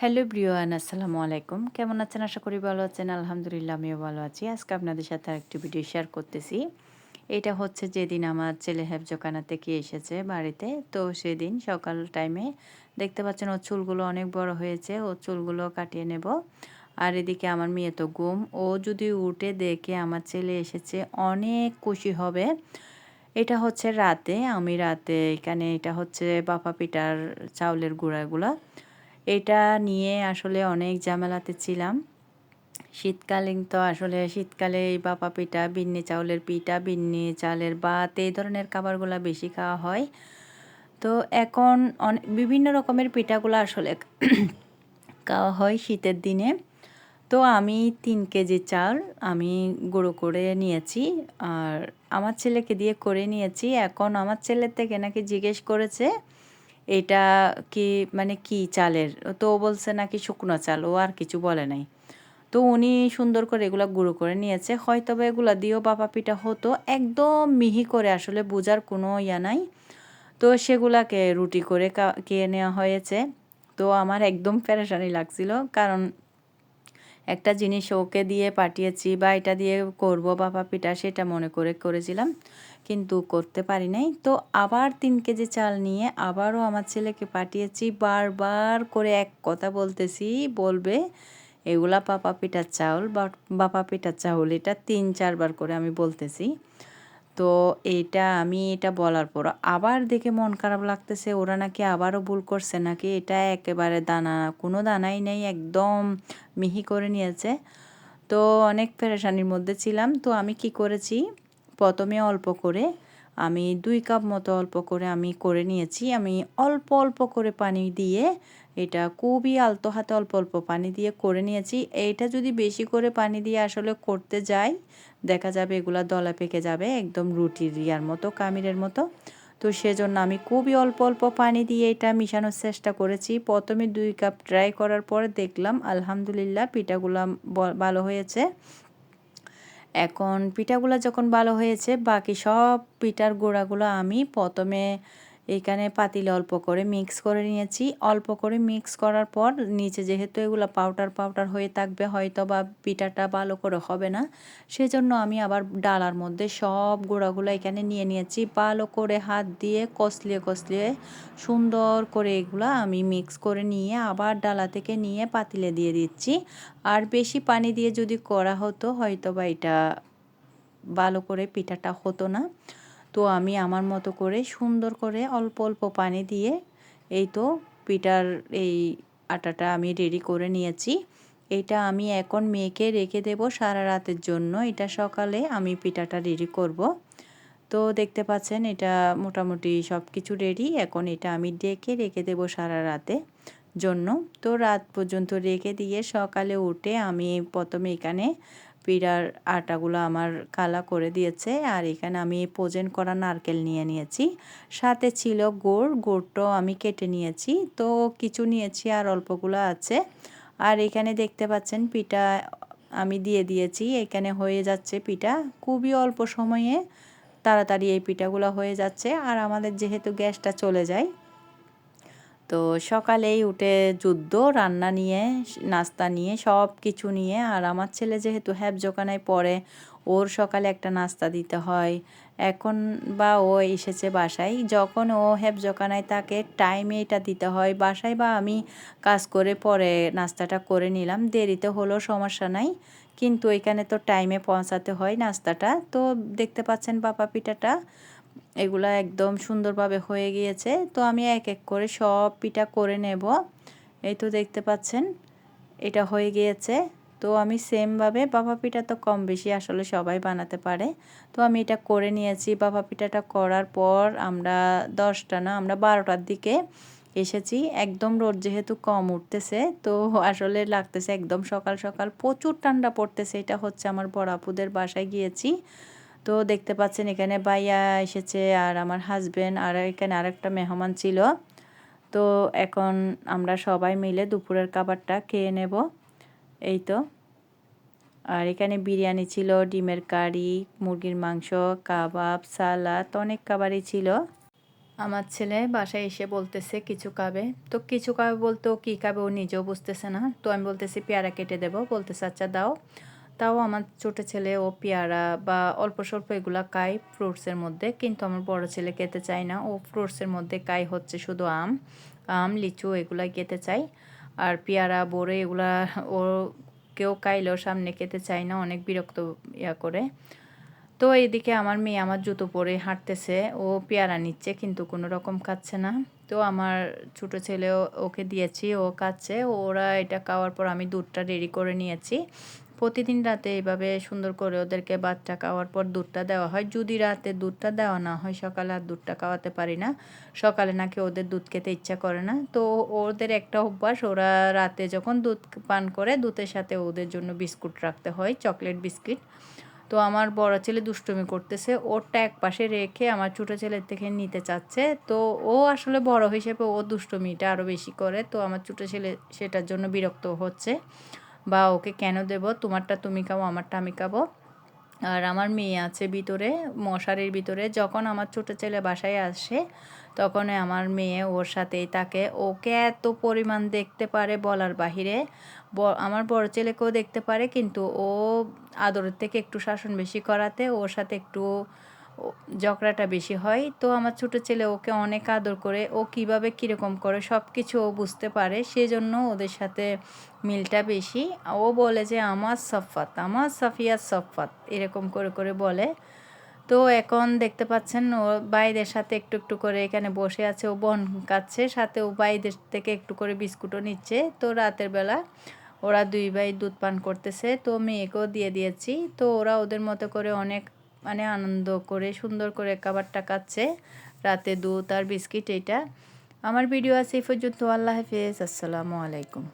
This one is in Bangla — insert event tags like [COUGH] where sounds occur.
হ্যালো ব্রিয়ান আসসালামু আলাইকুম। কেমন আছেন? আশা করি ভালো আছেন। আলহামদুলিল্লাহ, আমিও ভালো আছি। আজকে আপনাদের সাথে আরেকটি ভিডিও শেয়ার করতেছি। এটা হচ্ছে যেদিন আমার ছেলে হেফজোকানা থেকে এসেছে বাড়িতে। তো সেদিন সকাল টাইমে দেখতে পাচ্ছেন ওর চুলগুলো অনেক বড় হয়েছে। ও চুলগুলো কাটিয়ে নেব। আর এদিকে আমার মেয়ে তো ঘুম। ও যদি উঠে দেখে আমার ছেলে এসেছে, অনেক খুশি হবে। এটা হচ্ছে রাতে। আমি রাতে এখানে, এটা হচ্ছে বাপা পিটার চাউলের গুঁড়াগুলা। এটা নিয়ে আসলে অনেক ঝামেলাতে ছিলাম। শীতকালীন তো আসলে শীতকালে এই বাপা পিঠা, বিন্নি চাউলের পিঠা, বিন্নি চালের ভাত, এই ধরনের খাবারগুলো বেশি খাওয়া হয়। তো এখন অনেক বিভিন্ন রকমের পিঠাগুলো আসলে [CLEARS THROAT] খাওয়া হয় শীতের দিনে। তো আমি তিন কেজি চাল আমি গুঁড়ো করে নিয়েছি আর আমার ছেলেকে দিয়ে করে নিয়েছি। এখন আমার ছেলের থেকে নাকি জিজ্ঞেস করেছে এটা কি মানে কি চালের? তো ও বলছে নাকি শুকনো চাল, ও আর কিছু বলে নাই। তো উনি সুন্দর করে এগুলো গুঁড়ো করে নিয়েছে। হয়তো বা এগুলো দিয়েও বাপা পিঠা হতো। একদম মিহি করে আসলে বোঝার কোনো ইয়া নাই। তো সেগুলাকে রুটি করে খেয়ে নেওয়া হয়েছে। তো আমার একদম প্যারেশানি লাগছিল। কারণ একটা জিনিস ওকে দিয়ে পাঠিয়েছি বা এটা দিয়ে করব বাবা পিঠা সেটা মনে করে করেছিলাম, কিন্তু করতে পারি নাই। তো আবার তিন কেজি চাল নিয়ে আবারও আমার ছেলেকে পাঠিয়েছি, বারবার করে এক কথা বলতেছি, বলবে, এগুলা পাপা পিঠার চাউল বা বাপা পিঠার চাউল, এটা তিন, চারবার করে আমি বলতেছি। তো এটা আমি এটা বলার পর আবার দেখে মন খারাপ লাগতেছে, ওরা নাকি আবারও ভুল করছে, নাকি এটা একেবারে দানা? কোনো দানাই নেই, একদম মিহি করে নিয়েছে। তো অনেক পেরেশানির মধ্যে ছিলাম, তো আমি কি করেছি? প্রথমে অল্প করে আমি দুই কাপ মতো অল্প করে আমি করে নিয়েছি। আমি অল্প অল্প করে পানি দিয়ে এটা খুবই আলতো হাতে অল্প অল্প পানি দিয়ে করে নিয়েছি। এইটা যদি বেশি করে পানি দিয়ে আসলে করতে যাই, দেখা যাবে এগুলা দলা পেকে যাবে, একদম রুটির ইয়ার মতো, কামিরের মতো। তো সেজন্য আমি খুবই অল্প অল্প পানি দিয়ে এটা মিশানোর চেষ্টা করেছি। প্রথমে দুই কাপ ট্রাই করার পরে দেখলাম, আলহামদুলিল্লাহ, পিঠাগুলো ভালো হয়েছে। এখন পিঠাগুলো যখন ভালো হয়েছে বাকি সব পিঠার গোড়াগুলো আমি প্রথমে এখানে পাতিলে অল্প করে মিক্স করে নিয়েছি। অল্প করে মিক্স করার পর নিচে যেহেতু এগুলো পাউডার পাউডার হয়ে থাকবে, হয়তো বা পিঠাটা ভালো করে হবে না। সেজন্য আমি আবার ডালার মধ্যে সব গোড়াগুলো এখানে নিয়ে নিয়েছি। ভালো করে হাত দিয়ে কষলিয়ে কষলিয়ে সুন্দর করে এগুলো আমি মিক্স করে নিয়ে আবার ডালা থেকে নিয়ে পাতিলে দিয়ে দিচ্ছি। আর বেশি পানি দিয়ে যদি করা হতো হয়তো বা এটা ভালো করে পিঠাটা হতো না। তো আমি আমার মতো করে সুন্দর করে অল্প অল্প পানি দিয়ে এই তো পিঠার এই আটাটা আমি রেডি করে নিয়েছি। এটা আমি এখন মেয়েকে রেখে দেব সারা রাতের জন্য। এটা সকালে আমি পিঠাটা রেডি করব। তো দেখতে পাচ্ছেন এটা মোটামুটি সব কিছু রেডি এখন এটা আমি ডেকে রেখে দেব সারা রাতে জন্য। তো রাত পর্যন্ত রেখে দিয়ে সকালে উঠে আমি প্রথমে এখানে পিড়ার আটাগুলো আমার কালা করে দিয়েছে। আর এখানে আমি পোজেন করা নারকেল নিয়ে নিয়েছি। সাথে ছিল গুড়, গুড়টাও আমি কেটে নিয়েছি। তো কিছু নিয়েছি আর অল্পগুলো আছে। আর এখানে দেখতে পাচ্ছেন পিঠা আমি দিয়ে দিয়েছি। এখানে হয়ে যাচ্ছে পিঠা। খুবই অল্প সময়ে তাড়াতাড়ি এই পিঠাগুলো হয়ে যাচ্ছে। আর আমাদের যেহেতু গ্যাসটা চলে যায় তো সকালেই উঠে যুদ্ধ, রান্না নিয়ে, নাস্তা নিয়ে, সব কিছু নিয়ে। আর আমার ছেলে যেহেতু হ্যাবজোকানায় পড়ে, ওর সকালে একটা নাস্তা দিতে হয়। এখন বা ও এসেছে বাসায়। যখন ও হ্যাবজোকানায় তাকে টাইমে এটা দিতে হয়। বাসায় বা আমি কাজ করে পরে নাস্তাটা করে নিলাম। দেরিতে হলেও সমস্যা নাই। কিন্তু এখানে তো টাইমে পৌঁছাতে হয় নাস্তাটা। তো দেখতে পাচ্ছেন বাপা পিঠাটা। এগুলা একদম সুন্দরভাবে হয়ে গিয়েছে। তো আমি এক এক করে সব পিঠা করে নেব। এই তো দেখতে পাচ্ছেন, এটা হয়ে গিয়েছে। তো আমি সেমভাবে বাবা পিঠা তো কম বেশি আসলে সবাই বানাতে পারে। তো আমি এটা করে নিয়েছি। বাবা পিঠাটা করার পর আমরা দশটা না, আমরা বারোটার দিকে এসেছি। একদম রোদ যেহেতু কম উঠতেছে, তো আসলে লাগতেছে একদম সকাল সকাল প্রচুর ঠান্ডা পড়তেছে। এটা হচ্ছে আমার বড় আপুদের বাসায় গিয়েছি। তো দেখতে পাচ্ছেন এখানে বাইয়া এসেছে আর আমার হাজব্যান্ড আর এখানে আরেকটা মেহমান ছিল। তো এখন আমরা সবাই মিলে দুপুরের খাবারটা খেয়ে নেব। এই তো। আর এখানে বিরিয়ানি ছিল, ডিমের কারি, মুরগির মাংস, কাবাব, সালাদ, অনেক খাবারই ছিল। আমার ছেলে বাসায় এসে বলতেছে কিছু খাবে। তো কিছু খাবে বলতে কী খাবে ও নিজেও বুঝতেছে না। তো আমি বলতেছি পেয়ারা কেটে দেবো। বলতেছে আচ্ছা দাও। তাও আমার ছোটো ছেলে ও পেয়ারা বা অল্প স্বল্প এগুলো খায় ফ্রুটসের মধ্যে, কিন্তু আমার বড় ছেলে খেতে চায় না। ও ফ্রুটসের মধ্যে খায় হচ্ছে শুধু আম আম, লিচু এগুলাই খেতে চায় আর পেয়ারা, বড়ে এগুলা ও কেউ খাইলেও সামনে খেতে চায় না, অনেক বিরক্ত ইয়া করে। তো এদিকে আমার মেয়ে আমার জুতো পরে হাঁটতেছে, ও পেয়ারা নিচ্ছে কিন্তু কোনো রকম খাচ্ছে না। তো আমার ছোট ছেলে ওকে দিয়েছি, ও খাচ্ছে। ওরা এটা খাওয়ার পর আমি দুধটা রেডি করে নিয়েছি। প্রতিদিন রাতে এইভাবে সুন্দর করে ওদেরকে বাচ্চা খাওয়ার পর দুধটা দেওয়া হয়। যদি রাতে দুধটা দেওয়া না হয়, সকালে আর দুধটা খাওয়াতে পারি না। সকালে নাকি ওদের দুধ খেতে ইচ্ছা করে না। তো ওদের একটা অভ্যাস, ওরা রাতে যখন দুধ পান করে, দুধের সাথে ওদের জন্য বিস্কুট রাখতে হয়, চকলেট বিস্কিট। তো আমার বড় ছেলে দুষ্টুমি করতেছে। ওরটা এক পাশে রেখে আমার ছোটো ছেলের থেকে নিতে চাচ্ছে। তো ও আসলে বড় হিসেবে ও দুষ্টুমিটা আরও বেশি করে। তো আমার ছোটো ছেলে সেটার জন্য বিরক্ত হচ্ছে। বা ওকে কেন দেব? তোমারটা তুমি খাব আমারটা আমি খাব। আর আমার মেয়ে আছে ভিতরে, মশারির ভিতরে। যখন আমার ছোটো ছেলে বাসায় আসে তখন আমার মেয়ে ওর সাথেই থাকে। ওকে এত পরিমাণ দেখতে পারে বলার বাহিরে। আমার বড় ছেলেকেও দেখতে পারে, কিন্তু ও আদরের থেকে একটু শাসন বেশি করাতে, ওর সাথে একটু ঝগড়াটা বেশি হয়। তো আমার ছোট ছেলে ওকে অনেক আদর করে, ও কীভাবে কীরকম করে সব কিছু ও বুঝতে পারে, সেজন্য ওদের সাথে মিলটা বেশি। ও বলে যে, আমার সফাত আমার সাফিয়া সফাত এরকম করে করে বলে। তো এখন দেখতে পাচ্ছেন, ও বাইদের সাথে একটু একটু করে এখানে বসে আছে, ও বন কাচ্ছে সাথে ও বাইদের থেকে একটু করে বিস্কুটও নিচ্ছে। তো রাতের বেলা ওরা দুই ভাই দুধ পান করতেছে, তো মেয়েকেও দিয়ে দিয়েছি। তো ওরা ওদের মতো করে অনেক মানে আনন্দ করে, সুন্দর করে খাবারটা খাচ্ছে। রাতে দুধ আর বিস্কিট এটা আমার ভিডিও আছে এই পর্যন্ত। আল্লাহ হাফেজ। আসসালামু আলাইকুম।